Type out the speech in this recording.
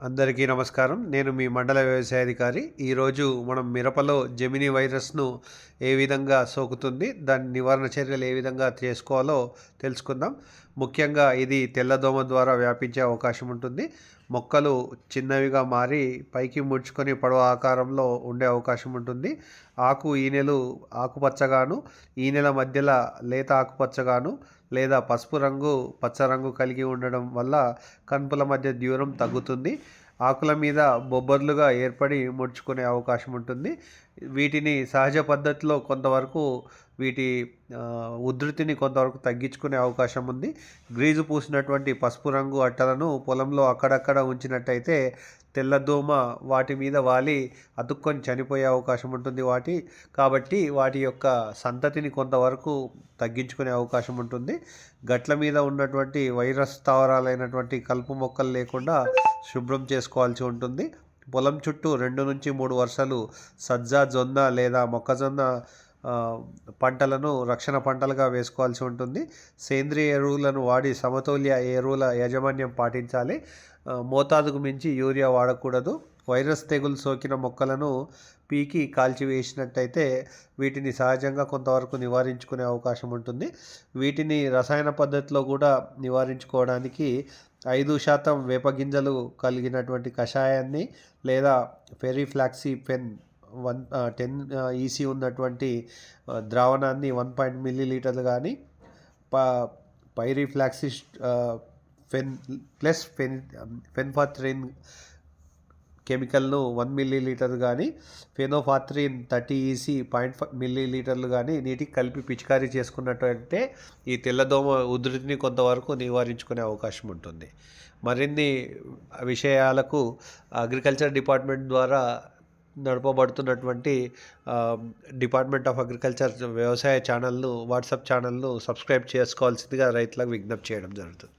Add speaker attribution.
Speaker 1: అందరికీ నమస్కారం. నేను మీ మండల వ్యవసాయాధికారి. ఈరోజు మనం మిరపలో జెమిని వైరస్ను ఏ విధంగా సోకుతుంది దాని నివారణ చర్యలు ఏ విధంగా చేసుకోవాలో తెలుసుకుందాం. ముఖ్యంగా ఇది తెల్లదోమ ద్వారా వ్యాపించే అవకాశం ఉంటుంది. మొక్కలు చిన్నవిగా మారి పైకి ముడుచుకొని పడవ ఆకారంలో ఉండే అవకాశం ఉంటుంది. ఆకు ఈనెలు ఆకుపచ్చగాను ఈనెల మధ్యలో లేత ఆకుపచ్చగాను లేదా పసుపు రంగు పచ్చ రంగు కలిగి ఉండడం వల్ల కనుపుల మధ్య దూరం తగ్గుతుంది. ఆకుల మీద బొబ్బర్లుగా ఏర్పడి ముడుచుకునే అవకాశం ఉంటుంది. వీటిని సహజ పద్ధతిలో కొంతవరకు వీటి ఉధృతిని కొంతవరకు తగ్గించుకునే అవకాశం ఉంది. గ్రీజు పూసినటువంటి పసుపు రంగు అట్టలను పొలంలో అక్కడక్కడ ఉంచినట్టయితే తెల్లదోమ వాటి మీద వాలి అతుక్కొని చనిపోయే అవకాశం ఉంటుంది వాటి. కాబట్టి వాటి యొక్క సంతతిని కొంతవరకు తగ్గించుకునే అవకాశం ఉంటుంది. గట్ల మీద ఉన్నటువంటి వైరస్ స్థావరాలైనటువంటి కలుపు మొక్కలు లేకుండా శుభ్రం చేసుకోవాల్సి ఉంటుంది. పొలం చుట్టూ రెండు నుంచి మూడు వరుసలు సజ్జ జొన్న లేదా మొక్కజొన్న పంటలను రక్షణ పంటలుగా వేసుకోవాల్సి ఉంటుంది. సేంద్రియ ఎరువులను వాడి సమతౌల్య ఎరువుల యాజమాన్యం పాటించాలి. మోతాదుకు మించి యూరియా వాడకూడదు. వైరస్ తెగులు సోకిన మొక్కలను పీకి కాల్చివేసినట్టయితే వీటిని సహజంగా కొంతవరకు నివారించుకునే అవకాశం ఉంటుంది. వీటిని రసాయన పద్ధతిలో కూడా నివారించుకోవడానికి ఐదు శాతం వేప గింజలు కలిగినటువంటి కషాయాన్ని లేదా ఫెరీఫ్లాక్సీ పెన్ వన్ టెన్ ఈసీ ఉన్నటువంటి ద్రావణాన్ని వన్ పాయింట్ మిల్లీ లీటర్లు కానీ ప పైరిఫ్లాక్సిస్ ఫెన్ ప్లస్ ఫెన్ ఫెన్ఫాత్రిన్ కెమికల్ను వన్ మిల్లీ లీటర్ కానీ ఫెనోఫాత్రిన్ thirty EC point five milli లీటర్లు కానీ నీటికి కలిపి పిచికారీ చేసుకున్నట్టయితే ఈ తెల్లదోమ ఉధృతిని కొంతవరకు నివారించుకునే అవకాశం ఉంటుంది. మరిన్ని విషయాలకు అగ్రికల్చర్ డిపార్ట్మెంట్ ద్వారా నడపబడుతున్నటువంటి డిపార్ట్మెంట్ ఆఫ్ అగ్రికల్చర్ వ్యవసాయ ఛానల్ను వాట్సాప్ ఛానల్ను సబ్స్క్రైబ్ చేసుకోవాల్సిందిగా రైతులకు విజ్ఞప్తి చేయడం జరుగుతుంది.